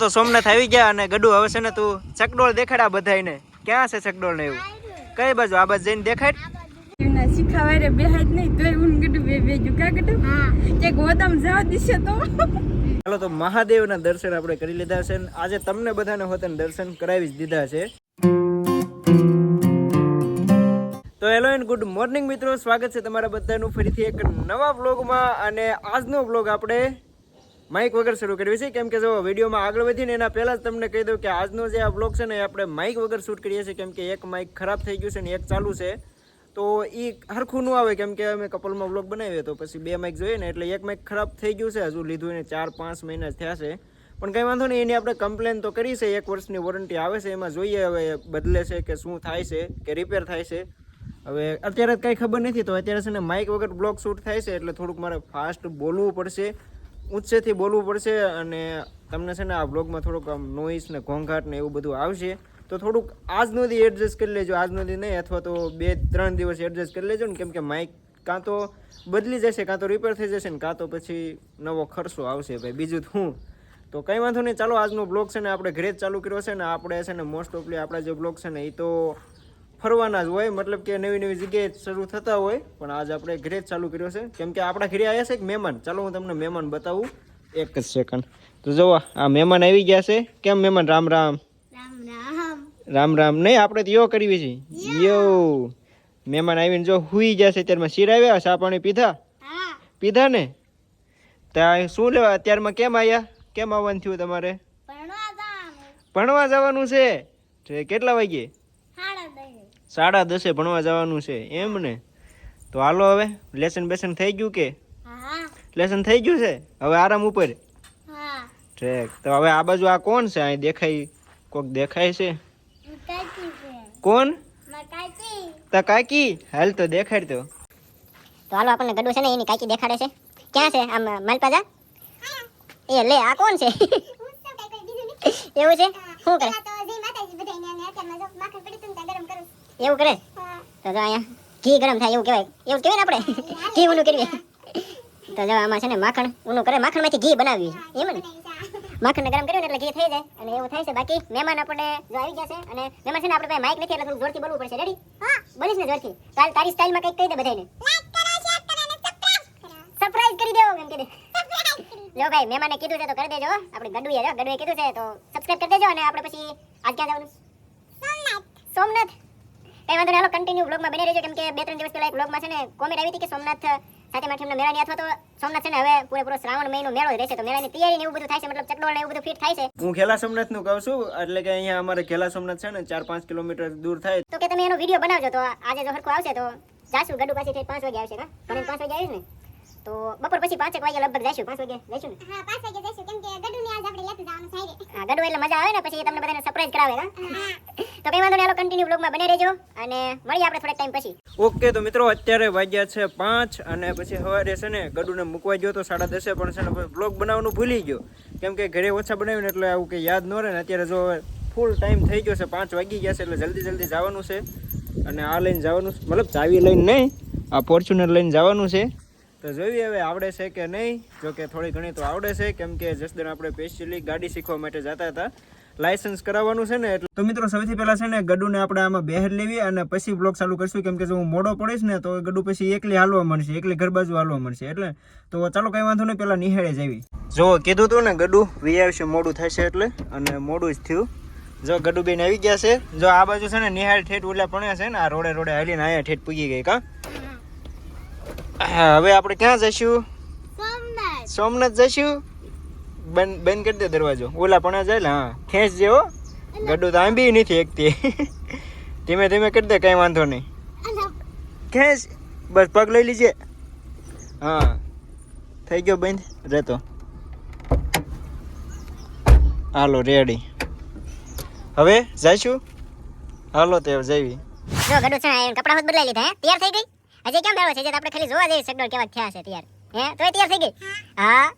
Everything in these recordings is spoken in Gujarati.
તો સોમનાથ આવી ગયા અને ગડુ હવે છે ને તું ચકડોળ દેખાડા બધાને ક્યાં છે ચકડોળ ને એવું? કઈ બાજુ? આ બાજુ જઈને દેખાડ શીખાવાય રે બેહાય નહીં તોય ઊન ગડું બે બેજુ કા ગડું? કે ગોદામ જાવ દિશે તો. ચાલો તો મહાદેવના દર્શન આપણે કરી લીધા છે આજે તમને બધાને હોતન દર્શન કરાવી જ દીધા છે. તો હેલો એન્ડ ગુડ મોર્નિંગ મિત્રો સ્વાગત છે તમારા બધાનું ફરીથી એક નવા વ્લોગમાં અને આજનો વ્લોગ આપણે માઇક વગર શરૂ કર્યો છે. કેમ કે જો વિડીયોમાં આગળ વધીને એના પહેલાં જ તમને કહી દઉં કે આજનો જે આ બ્લોગ છે ને આપણે માઇક વગર શૂટ કરીએ છીએ. કેમ કે એક માઇક ખરાબ થઈ ગયું છે ને, એક ચાલુ છે. તો એ હરખું ન આવે. કેમ કે અમે કપલમાં બ્લોગ બનાવીએ તો પછી બે માઇક જોઈએ ને, એટલે એક માઇક ખરાબ થઈ ગયું છે. હજુ લીધું એને ચાર, પાંચ મહિના થયા છે. પણ કંઈ વાંધો નહીં, એની આપણે કમ્પ્લેન તો કરી છે. એક વર્ષની વોરંટી આવે છે. એમાં જોઈએ હવે બદલે છે કે શું થાય છે, કે રિપેર થાય છે. હવે અત્યારે કંઈ ખબર નથી. તો અત્યારે છે ને માઇક વગર બ્લોગ શૂટ થાય છે, એટલે થોડુંક મારે ફાસ્ટ બોલવું પડશે. ઊંચેથી બોલવું પડશે અને તમને છે ને આ બ્લોગમાં થોડુંક આમ નોઈસ ને ઘોંઘાટ ને એવું બધું આવશે, તો થોડુંક આજનો દી એડજસ્ટ કરી લેજો. આજનો દી નહીં, અથવા તો બે, ત્રણ દિવસ એડજસ્ટ કરી લેજો ને, કેમ કે માઇક કાં તો બદલી જશે, કાં તો રિપેર થઈ જશે ને, કાં તો પછી નવો ખર્ચો આવશે ભાઈ. બીજું હું. તો કંઈ વાંધો નહીં, ચાલો આજનો બ્લોગ છે ને આપણે ઘરે જ ચાલુ કર્યો છે ને, આપણે છે ને મોસ્ટ ઓફલી આપણા જે બ્લોગ છે ને એ તો ફરવાના જ હોય મતલબ કે નવી નવી જગ્યાએ શરૂ થતા હોય. પણ આજ આપણે ઘરે જ ચાલુ કર્યો છે. કેમ કે આપણા ઘરે આવ્યા છે એક મહેમાન. ચાલો હું તમને મહેમાન બતાવું. એક જ સેકન્ડ તો જુઓ આ મહેમાન આવી ગયા છે. કેમ મહેમાન? રામ રામ. રામ રામ. નહીં આપણે તો યો કરવી છે. યો. મહેમાન આવીને જો હુઈ ગયા છે. અત્યારમાં શીર આવ્યા? ચા પાણી પીધા? પીધા ને? ત્યાં શું લેવા? અત્યારમાં કેમ આવ્યા કેમ આવવાનું થયું તમારે? ભણવા જવાનું. છે. કેટલા વાગ્યે? સાડા દસે ભણવા જવાનું છે એમ ને? તો હાલો હવે લેસન બેસન થઈ ગયું કે? લેસન થઈ ગયું છે? હવે આરામ ઉપર? હા. ઠીક. તો હવે આ બાજુ આ કોણ છે? અહીં દેખાય કોક દેખાય છે? કોણ? માં કાકી તા કાકી હાલ તો દેખાડ તો. તો હાલો આપણને ગડું છે ને એની કાકી દેખાડે છે. ક્યાં છે? આમ માલપાજા? એ લે આ કોણ છે? એવું છે? શું કરે? એવું કરે? તો જો અહીંયા ઘી ગરમ થાય એવું કહેવાય. એવું કહેવાય ને આપણે? ઘી ઊનું કરીએ. તો જો આમાં છે ને માખણ ઊનું કરે. માખણમાંથી ઘી બનાવ્યું એમ ને? માખણને ગરમ કર્યું ને એટલે ઘી થઈ જાય અને એવું થાય છે. બાકી મહેમાન આપણે જો આવી ગયા છે અને મહેમાન છે ને આપણે માઇક નથી એટલે થોડું જોરથી બોલવું પડશે. રેડી બોલીશ ને જોરથી? કાલ તારી સ્ટાઇલમાં કંઈક કહી દે બધાને સરપ્રાઈઝ કરી દેવો એમ કે જો ભાઈ, મહેમાને કીધું છે તો કરી દેજો. આપણે ગડુએ જો, ગડુએ કીધું છે તો સબસ્ક્રાઇબ કરી દેજો અને આપણે પછી, આજ ક્યાં જવાનું? સોમનાથ. સોમનાથ? કઈ વાંધો નહીં હાલો કન્ટિન્યુ વ્લોગમાં બની રહેજો. કેમ કે બે ત્રણ દિવસ પહેલા એક વ્લોગમાં છે ને કોમેન્ટ આવી હતી કે સોમનાથ સાથે માઠીમના મેળાની અથવા તો સોમનાથ છે ને હવે પૂરેપૂરો શ્રાવણ મહિનો મેળો જ રહેશે તો મેળાની તૈયારી ને એવું બધું થાય છે મતલબ ચકડોળ ને એવું બધું ફિટ થાય છે? હું ખેલા સોમનાથનું કહું છું એટલે કે અહીંયા અમારે ખેલા સોમનાથ છે ને ચાર પાંચ કિલોમીટર દૂર થાય. તો કે તમે એનો વીડિયો બનાવજો તો આજે જો હરખું આવશે તો જાશું ગડુ પાછી થઈ પાંચ વાગે આવશે કા પાંચ વાગે આવીશ ને તો બપોર પછી પાંચેક વાગે લગભગ જઈશું પાંચ વાગે જઈશું ને? હા પાંચ વાગે જઈશું કેમ કે ગડુ એટલે મજા આવે ને પછી તમને બધાને સરપ્રાઈઝ કરાવે તો કઈ વાંધો નહીં હાલો કન્ટિન્યુ બ્લોગમાં બને રહેજો અને મળીએ આપણે થોડાક ટાઈમ પછી. ઓકે તો મિત્રો અત્યારે વાગ્યા છે પાંચ અને પછી સવારે છે ને ગડુને મૂકવા ગયો તો સાડા દસે પણ છે ને બ્લોગ બનાવવાનું ભૂલી ગયો. કેમ કે ઘરે ઓછા બનાવ્યું ને એટલે આવું કે યાદ ન રહે ને અત્યારે જો ફૂલ ટાઈમ થઈ ગયો છે પાંચ વાગી ગયા છે એટલે જલ્દી જલ્દી જવાનું છે. અને આ લઈને જવાનું મતલબ ચાવી લઈને નહીં આ ફોર્ચ્યુનર લઈને જવાનું છે. તો જોઈએ હવે આવડે છે કે નહીં? જો કે થોડી ઘણી તો આવડે છે કેમ કે જસદન આપણે સ્પેશિયલી ગાડી શીખવા માટે જતા હતા. લાયસન્સ કરાવવાનું છે ને એટલે તો મિત્રો સૌથી પહેલા છે ને ગડુને આપણે આમાં બહેર લેવી અને પછી બ્લોગ ચાલુ કરીશું કેમ કે જો હું મોડો પડીશ ને તો ગડુ પછી એકલી હાલવા મળશે એકલી ઘર બાજુ હાલવા મળશે એટલે તો ચાલો કંઈ વાંધો નહીં પહેલાં નિહાળે જવી જો કીધું તું ને ગડુ વી આવશે મોડું થશે એટલે? અને મોડું જ થયું. જો ગડુ બેન આવી ગયા છે. જો આ બાજુ છે ને નિહાળ ઠેઠ ઓલા પડ્યા છે ને આ રોડે રોડે હાલીને આયા ઠેઠ પૂગી ગઈ કા? હવે આપણે ક્યાં જઈશું? સોમનાથ. જઈશું? બંધ બંધ કરી દે દરવાજો. ઓલા પણ જાય હા. ખેંચ જે હો. ગડું તો આંબી નથી એકતી ધીમે ધીમે કરી દે કઈ વાંધો નહીં. ખેંચ. બસ પગ લઈ લીજે. હા. થઈ ગયો બંધ રહેતો. હાલો રેડી હવે જઈશું? હાલો તે જઈવી. ગડુ છે કપડાં બદલાઈ લીધા હે? તૈયાર થઈ ગઈ? હજી કેમ મેળો છે? જે આપણે ખાલી જોવા જઈએ સગડોળ કેવા થયા છે તૈયાર હે? તો તૈયાર થઈ ગઈ? હા.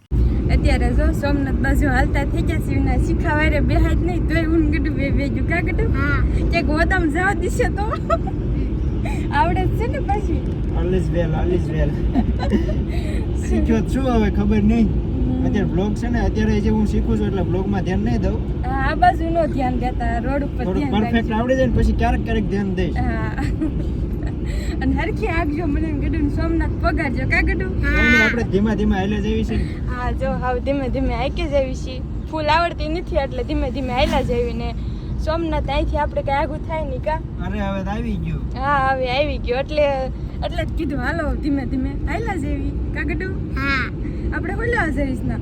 અત્યારે જો સોમનાથ બાજુ હાલતા થઈ ગયા શિવના શીખા વારે બેહાય જ નહીં તોય ઊન ગડું બે બેજુ કા ગડું કે ગોદામ જવા દીશે તો. આવડે છે ને પછી. આલીસ વેલ આલીસ વેલ. શીખ્યો છું હવે ખબર નહીં. અત્યારે બ્લોગ છે ને અત્યારે જે હું શીખું છું એટલે બ્લોગમાં ધ્યાન નહીં દઉં. આ બાજુ નો ધ્યાન દેતા રોડ ઉપર ધ્યાન પરફેક્ટ. આવડી જાય ને પછી ક્યારેક ક્યારેક ધ્યાન દઈશ. હરખી આગજો મને એમ કીધું ને સોમનાથ પગારજો. કા કીધું? આપણે ધીમા ધીમા હાલે જવી છે હા જો હાવ ધીમે ધીમે આઈકે જવી છે ફૂલ આવડતી નથી એટલે ધીમે ધીમે આયલા જવી ને. સોમનાથ અહીંથી આપણે કઈ આગું થાય નહીં કા? અરે હવે આવી ગયું. હા હવે આવી ગયો. એટલે એટલે જ કીધું હાલો ધીમે ધીમે આયલા જેવી કા કીધું? હા. આપણે હોલા જઈશ ના.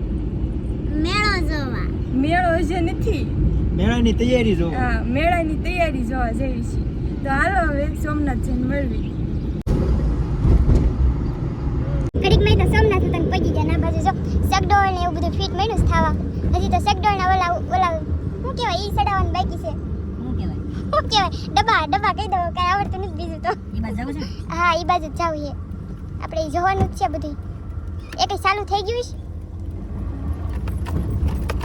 મેળો જોવા. મેળો છે નથી. મેળાની તૈયારી જો હા મેળાની તૈયારી જોવા જઈશ છે તો હાલો હવે સોમનાથ જઈને મળવી ઘડીકમાં તો સોમનાથ તને પગી ગયા ના બાજુ જો સગડોળ ને એવું બધું ફિટ મળ્યું થવા થાવા હજી તો સગડોળ ના ઓલા ઓલા શું કહેવાય? ઈ સડાવવાનું બાકી છે. શું કહેવાય? શું કહેવાય? ડબ્બા ડબ્બા કહી દો કાંઈ આવડતું નથી બીજું તો. ઈ બાજુ જવું છે? હા ઈ બાજુ જ જાવું છે. આપણે જોવાનું જ છે બધું. એ કઈ ચાલુ થઈ ગયું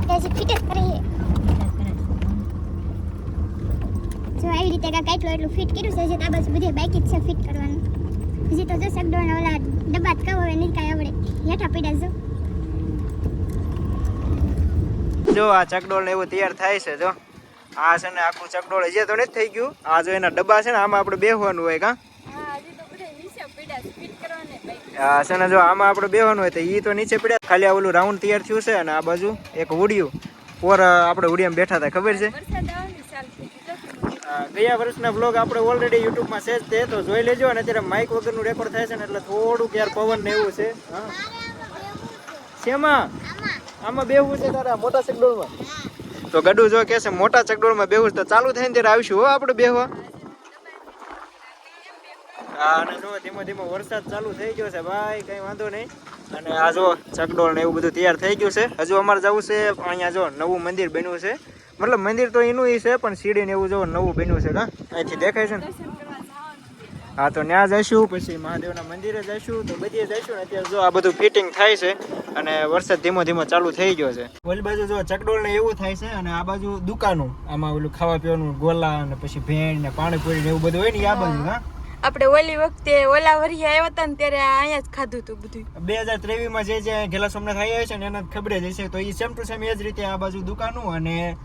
છે? હજી ફિટ જ કરે છે. જો આવી રીતે કાંઈક એટલું એટલું ફિટ કર્યું છે હજી તો આ બાજુ બધે બાકી જ છે ફિટ કરવાનું. હજી તો જો સગડોળ ઓલા ડબ્બા જ કહો હવે નહીં કાંઈ આવડે. હેઠા પીડા જો. જો આ ચકડોળ એવું તૈયાર થાય છે જો. આ છે ને આખું ચકડોળ હજી તો નથી થઈ ગયું. આ જો એના ડબ્બા છે ને આમાં આપણે બેહવાનું હોય કા? હા છે ને જો આમાં આપણે બેહવાનું હોય તો એ તો નીચે પડ્યા. ખાલી આ ઓલું રાઉન્ડ તૈયાર થયું છે અને આ બાજુ એક ઉડ્યું પોર આપણે હુડિયામાં બેઠા હતા ખબર છે? ગયા વર્ષના બ્લોગ આપણે ઓલરેડી યુટ્યુબમાં છે જ તે તો જોઈ લેજો. અને અત્યારે માઇક વગરનું રેકોર્ડ થાય છે ને એટલે થોડુંક યાર પવન ને એવું છે હા. શેમાં? આમાં બેહવું છે તારા મોટા ચકડોળમાં. તો ગડુ જો કે મોટા ચકડોળમાં બેહવું તો ચાલુ થઈને ત્યારે આવીશું હો આપણે બેહવા. હા, અને જો ધીમે ધીમે વરસાદ ચાલુ થઈ ગયો છે ભાઈ, કઈ વાંધો નહીં. અને આ જો ચકડોળ ને એવું બધું તૈયાર થઈ ગયું છે. હજુ અમારે જવું છે, અહીંયા જો નવું મંદિર બન્યું છે. મતલબ મંદિર તો એનું છે, પણ સીડી ને એવું જો નવું બન્યું છે હા અહીંથી દેખાય છે ને? હા તો ત્યાં જઈશું પછી મહાદેવના મંદિરે જઈશું તો બધીએ જઈશું ને અત્યારે જો આ બધું ફિટિંગ થાય છે અને વરસાદ ધીમો ધીમો ચાલુ થઈ ગયો છે. ઓલી બાજુ જો ચકડોળ ને એવું થાય છે અને આ બાજુ દુકાનો આમાં ઓલું ખાવા પીવાનું ગોલા અને પછી ભેણ ને પાણીપુરી ને એવું બધું હોય ને આ બાજુ હા? આપણે ઓલી વખતે ઓલા વરી આવ્યા હતા ને ત્યારે અહીંયા જ ખાધું હતું બધું. બે હજાર ત્રેવીસમાં જે જે ઘેલા સોમનાથ આવ્યા છે ને એને ખબર જ હશે. તો એ સેમ ટુ સેમ એ જ રીતે આ બાજુ દુકાનો અને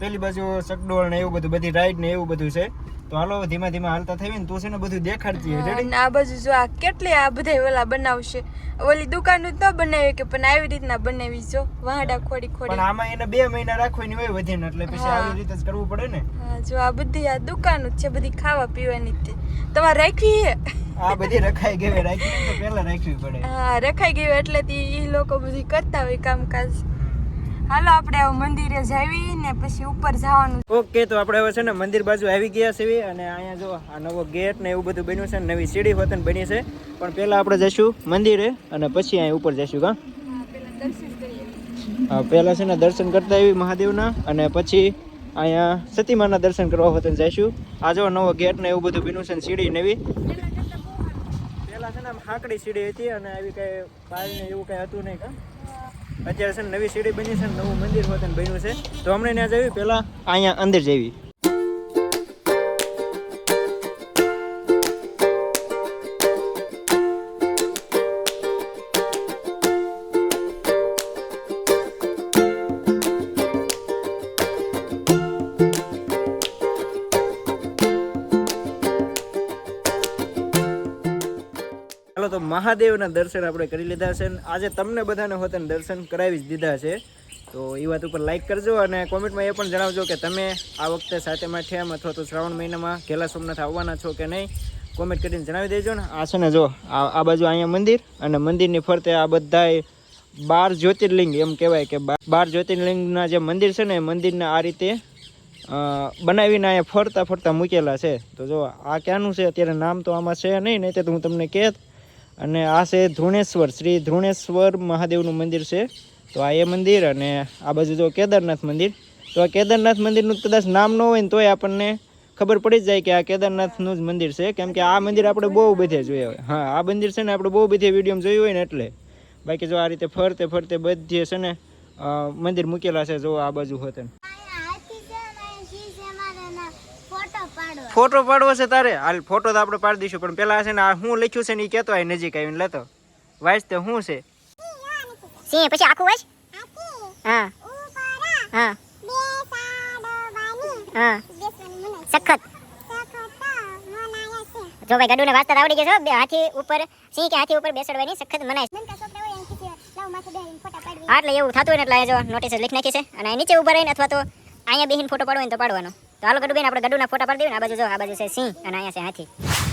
પેલી બાજુ ચકડોળ ને એવું બધું બધી રાઈડ ને એવું બધું છે. તો હાલો ધીમે ધીમે હાલતા થઈ ને તું છે ને બધું દેખાડતી રેડી આ બાજુ જો આ કેટલી આ બધા ઓલા બનાવશે? ઓલી દુકાન જ ન બનાવી કે પણ આવી રીતના બનાવી જો વાહડા ખોડી પણ ખોડી આમાં એને બે મહિના રાખવાની હોય વધીને એટલે પછી આવી રીતે જ કરવું પડે ને. હા જો આ બધી આ દુકાન જ છે બધી ખાવા પીવાની જ તે તમારે રાખવી હે આ બધી રખાઈ ગઈ રાખી તો પહેલા રાખવી પડે. હા રખાઈ ગઈ એટલે એ લોકો બધી કરતા હોય કામકાજ. હાલો આપણે હવે મંદિરે જાવી ને પછી ઉપર જવાનું. ઓકે તો આપણે હવે છે ને મંદિર બાજુ આવી ગયા છે અને અહીંયા જો આ નવો ગેટ ને એવું બધું બન્યું છે ને નવી સીડી હોતન બની છે. પણ પહેલા આપણે જઈશું મંદિરે અને પછી અહીંયા ઉપર જઈશું કા? હા, પહેલા છે ને દર્શન કરતા આવી મહાદેવના અને પછી અહીંયા સતીમાના દર્શન કરવા હોતન જઈશું. આ જો નવો ગેટ ને એવું બધું બન્યું છે સીડી નવી. પહેલા છે ને હાંકડી સીડી હતી અને આવી કઈ પાલ ને એવું કઈ હતું નહીં કા? અત્યારે છે નવી સીડી બની છે નવું મંદિર હોતન બન્યું છે. તો હમણાં ત્યાં જવી પહેલાં અહીંયા અંદર જવી મહાદેવના દર્શન આપણે કરી લીધા છે આજે તમને બધાને હોતને દર્શન કરાવી જ દીધા છે. તો એ વાત ઉપર લાઇક કરજો અને કોમેન્ટમાં એ પણ જણાવજો કે તમે આ વખતે સાતમ આઠમ અથવા તો શ્રાવણ મહિનામાં ઘેલા સોમનાથ આવવાના છો કે નહીં કોમેન્ટ કરીને જણાવી દેજો ને. આ છે ને જો, આ આ બાજુ અહીંયા મંદિર અને મંદિરની ફરતે આ બધાય બાર જ્યોતિર્લિંગ એમ કહેવાય કે બાર જ્યોતિર્લિંગના જે મંદિર છે ને એ મંદિરને આ રીતે બનાવીને અહીંયા ફરતા ફરતા મૂકેલા છે. તો જો, આ ક્યાંનું છે? અત્યારે નામ તો આમાં છે નહીં નહીં તો હું તમને કહેત અને આ છે ધ્રુણેશ્વર, શ્રી ધ્રુણેશ્વર મહાદેવનું મંદિર છે. તો આ એ મંદિર અને આ બાજુ જો કેદારનાથ મંદિર. તો આ કેદારનાથ મંદિરનું કદાચ નામ ન હોય ને તોય આપણને ખબર પડી જ જાય કે આ કેદારનાથનું જ મંદિર છે. કેમ કે આ મંદિર આપણે બહુ બધે જોયા હોય. હા, આ મંદિર છે ને આપણે બહુ બધી વિડીયોમાં જોયું હોય ને એટલે. બાકી જો આ રીતે ફરતે ફરતે બધે છે ને મંદિર મૂકેલા છે, જો આ બાજુ હોતે ફોટો પાડો ફોટો પાડવો છે તારે? હાલ ફોટો તો આપણે પાડી દઈશું, પણ પેલા છે ને આ શું લખ્યું છે ને એ કહેતો હોય નજીક આવીને લેતો વાંચ તો શું છે? સિંહ પછી આખું વાંચ? હા. હા. હા. સખત. જો ભાઈ ગડુને વાંચતા આવડી ગયો બે હાથી ઉપર સિંહ કે હાથી ઉપર બેસાડવાની, સખત મનાય. હા એવું થતું હોય ને એટલે જો નોટિસ લખી નાખી છે. અને નીચે ઊભા રહીને અથવા તો અહીંયા બેહીને ફોટો પાડવો ને તો પાડવાનો. તો હાલો ગડુ બેન આપણે ગડુના ફોટા પાડી દઈએ આ બાજુ જો, આ બાજુ છે સિંહ અને અહીંયા છે હાથી.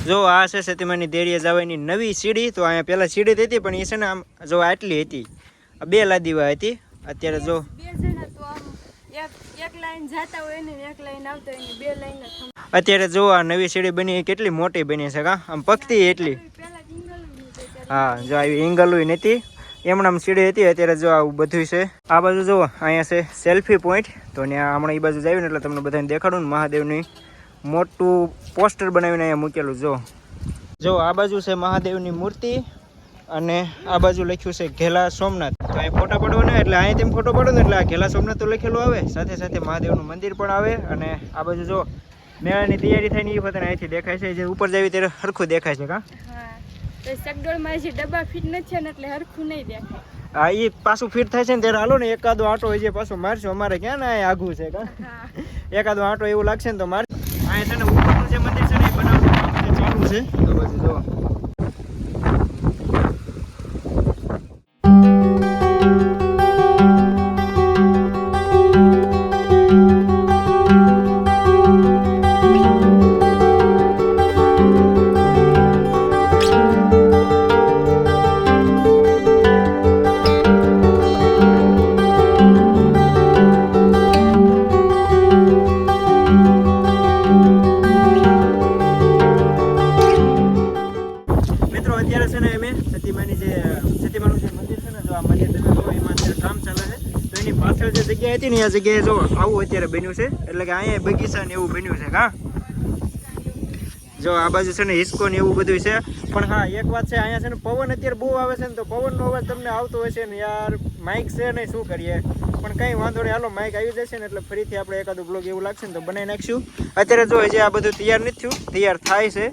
જો આ છે સતીમાની દેરીએ જવાની નવી સીડી. તો અહીંયા પહેલાં સીડી હતી, પણ એ છે ને આમ જો આટલી હતી. બે લાદીવા હતી. અત્યારે જો અત્યારે જો આ નવી સીડી બની કેટલી મોટી બની છે કા? આમ પગતી એટલી. હા, જો આવી એંગલું નથી. એમણામ સીડી હતી, અત્યારે જો આવું બધું છે. આ બાજુ જુઓ, અહીંયા છે સેલ્ફી પોઈન્ટ તો ત્યાં હમણાં એ બાજુ જ આવ્યું ને એટલે તમને બધાને દેખાડું ને મહાદેવની મોટું પોસ્ટર બનાવીને અહીંયા મૂકેલું જો જો આ બાજુ છે મહાદેવની મૂર્તિ અને આ બાજુ લખ્યું છે ઘેલા સોમનાથ. તો અહીં ફોટા પાડવાના, એટલે અહીં તેમ ફોટો પડો ને એટલે આ ઘેલા સોમનાથ તો લખેલું આવે. સાથે સાથે મહાદેવનું મંદિર પણ આવે અને આ બાજુ જો મેળાની તૈયારી થાય ને એ વખતે અહીંથી દેખાય છે, જે ઉપર જાવી ત્યારે સરખું દેખાય છે, કા? તો સગડોળમાં જે ડબ્બા ફિટ નથી છે ને એટલે હરખું નહીં દેખાય. હા એ પાછું ફિટ થાય છે ને ત્યારે હાલો ને એકાદો આંટો હોય છે પાછો મારશું અમારે ક્યાં ના આઘું છે કા? એકાદો આંટો એવું લાગશે ને તો માર અહીંયા છે ને ઉપરનું જે મંદિર છે ને એ બનાવવાનું ચાલુ છે. તો પછી જો. જગ્યાએ જો આવું અત્યારે બન્યું છે. એટલે કે અહીંયા બગીચા ને એવું બન્યું છે, હા. જો આ બાજુ છે ને હિસ્કો ને એવું બધું છે. પણ હા, એક વાત છે, અહીંયા છે ને પવન અત્યારે બહુ આવે છે ને તો પવનનો અવાજ તમને આવતો હશે ને યાર માઇક છે નહીં, શું કરીએ? પણ કંઈ વાંધો નહીં, હાલો માઇક આવી જશે ને એટલે ફરીથી આપણે એકાદું બ્લોગ એવું લાગશે ને તો બનાવી નાખશું. અત્યારે જો હજી આ બધું તૈયાર નથી થયું, તૈયાર થાય છે.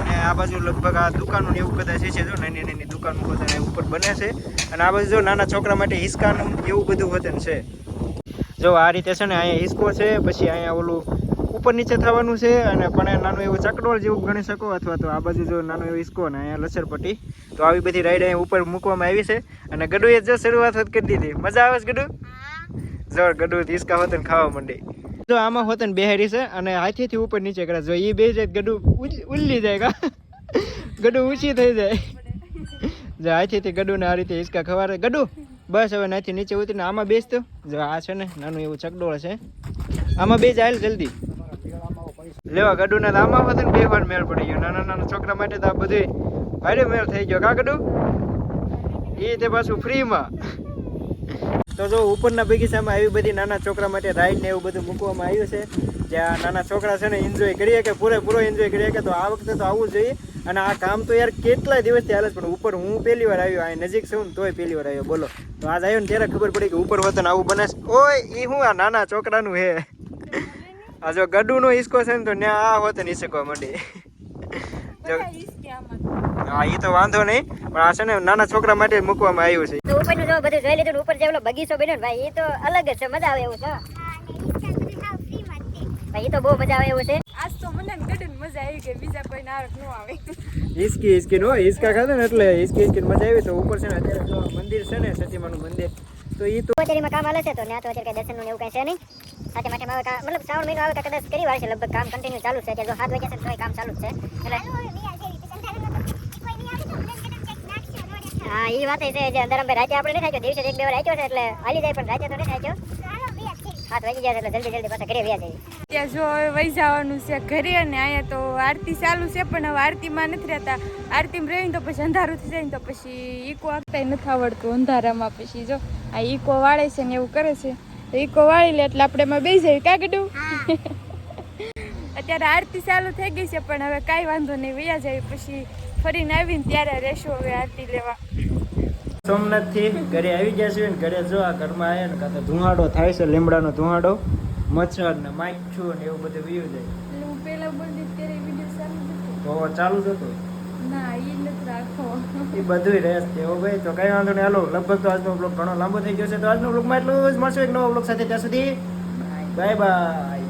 અને આ બાજુ લગભગ આ દુકાનો ને એવું કદાચ છે જો, નાની નાની દુકાનો બધા ઉપર બને છે. અને આ બાજુ જો નાના છોકરા માટે હિસકાનું એવું બધું વતન છે. જો આ રીતે છે ને અહીંયા હિસકો છે, પછી અહીંયા ઓલું ઉપર નીચે થવાનું છે અને પણ નાનું એવું ચકડોળ જેવું ગણી શકો, અથવા તો આ બાજુ જો નાનો એવું હિસકો અને અહીંયા લસરપટ્ટી. તો આવી બધી રાઈડ અહીંયા ઉપર મૂકવામાં આવી છે અને ગડુએ જો શરૂઆત કરી દીધી. મજા આવે છે ગડુ? જો ગડુ હિસકા હોત ને ખાવા માંડી. જો આમાં હોત ને બેહારી છે અને હાથીથી ઉપર નીચે કરે જો એ બે જાય ગડુ ઉલ- ઉલ્લી જાય કા? ગડુ ઊંચી થઈ જાય. જો હાથીથી ગડુને આ રીતે હિસકા ખવારે ગડુ બસ હવે નાથી નીચે ઉતરીને આમાં બેસતો જો આ છે ને, નાનું એવું ચકડોળ છે. આમાં બે જાય જલ્દી. લેવા ગડુના તો આમાં હોત બે વાર મેળ પડી ગયો. નાના નાના છોકરા માટે તો આ બધું ભારે મેળ થઈ ગયો. કા ગડુ? એ તે પાછું ફ્રીમાં. તો જો ઉપરના બગીચામાં આવી બધી નાના છોકરા માટે રાઈડ ને એવું બધું મૂકવામાં આવ્યું છે. જ્યાં નાના છોકરા છે ને એન્જોય કરીએ કે પૂરેપૂરો એન્જોય કરીએ કે તો આ વખતે તો આવવું જોઈએ. અને આ કામ તો યાર કેટલાય દિવસથી હાલે પણ ઉપર હું પહેલી વાર આવ્યો આ નજીક છું ને તોય પહેલી વાર આવ્યો બોલો. તો આજ આવ્યો ને ત્યારે ખબર પડી કે ઉપર વતન આવું બને છે ઓય એ હું આ નાના છોકરાનું હે? આ જો ગડુનો હિસકો છે ને તો ત્યાં આ વતન હિસકવા માંડી. હા એ તો વાંધો નહીં પણ આ છે ને નાના છોકરા માટે મૂકવામાં આવ્યું છે. તો ઉપરનું જો બધું જોઈ લીધું ઉપર જેટલો બગીચો બન્યો ને ભાઈ એ તો અલગ જ છે મજા આવે એવું છે ભાઈ એ તો બહુ મજા આવે એવું છે. આજ તો મને ગડન મજા આવી ગઈ બીજા કોઈ નારક ન આવે. હિસકી હિસકી નો હિસકા ખાધા ને એટલે હિસકી હિસકી મજા આવી. તો ઉપર છે ને અત્યારે જો મંદિર છે ને સતીમાનું મંદિર. તો એ તો કચેરીમાં કામ હાલે છે તો ત્યાં તો અત્યારે કઈ દર્શનનું એવું કઈ છે નહીં. સાથે માટે આવે મતલબ શ્રાવણ મહિનો આવે તો કદાચ કરી વાર છે લગભગ કામ કન્ટિન્યુ ચાલુ છે. અત્યારે જો સાત વાગ્યા છે તો કામ ચાલુ છે. એટલે હા એ વાત છે જે અંદર અમે રાતે આપણે નહીં થાય દિવસે એક બે વાર રાખ્યો છે એટલે હાલી જાય પણ રાતે તો નહીં થાક્યો સાત વાગી ગયા એટલે જલ્દી જલ્દી પાછા ઘરે વ્યા જઈએ. ત્યાં જો હવે વહી જવાનું છે ઘરે અને અહીંયા તો આરતી ચાલુ છે પણ હવે આરતીમાં નથી રહેતા. આરતીમાં રહીને તો પછી અંધારું થઈ જાય ને તો પછી ઈકો આપતા નથી આવડતું અંધારામાં. પછી જો આ ઈકો વાળે છે ને એવું કરે છે. તો ઈકો વાળી લે એટલે આપણે એમાં બેસી જઈએ કાગડું અત્યારે આરતી ચાલુ થઈ ગઈ છે પણ હવે કાંઈ વાંધો નહીં વૈયા જાય પછી ફરીને આવીને ત્યારે રહેશું હવે આરતી લેવા. સોમનાથથી ઘરે આવી ગયા છે ને ઘરે જો આ ઘરમાં આવ્યા ને કાં તો ધુમાડો થાય છે લીમડાનો ધુમાડો મચ્છર ને માખીઓ ને એવું બધું વીયું જાય. એટલે બોલતી ત્યારે વીડિયો ચાલુ હતો. તો ચાલુ જ હતો? ના ઈ નથી રાખો. એ બધું રહેશે ભાઈ તો કઈ વાંધો નહીં. હાલો લગભગ તો આજનો બ્લોગ ઘણો લાંબો થઈ ગયો છે. તો આજનો બ્લોગમાં એટલું જ. મળશું એક નવો બ્લોગ સાથે ત્યાં સુધી. Bye bye.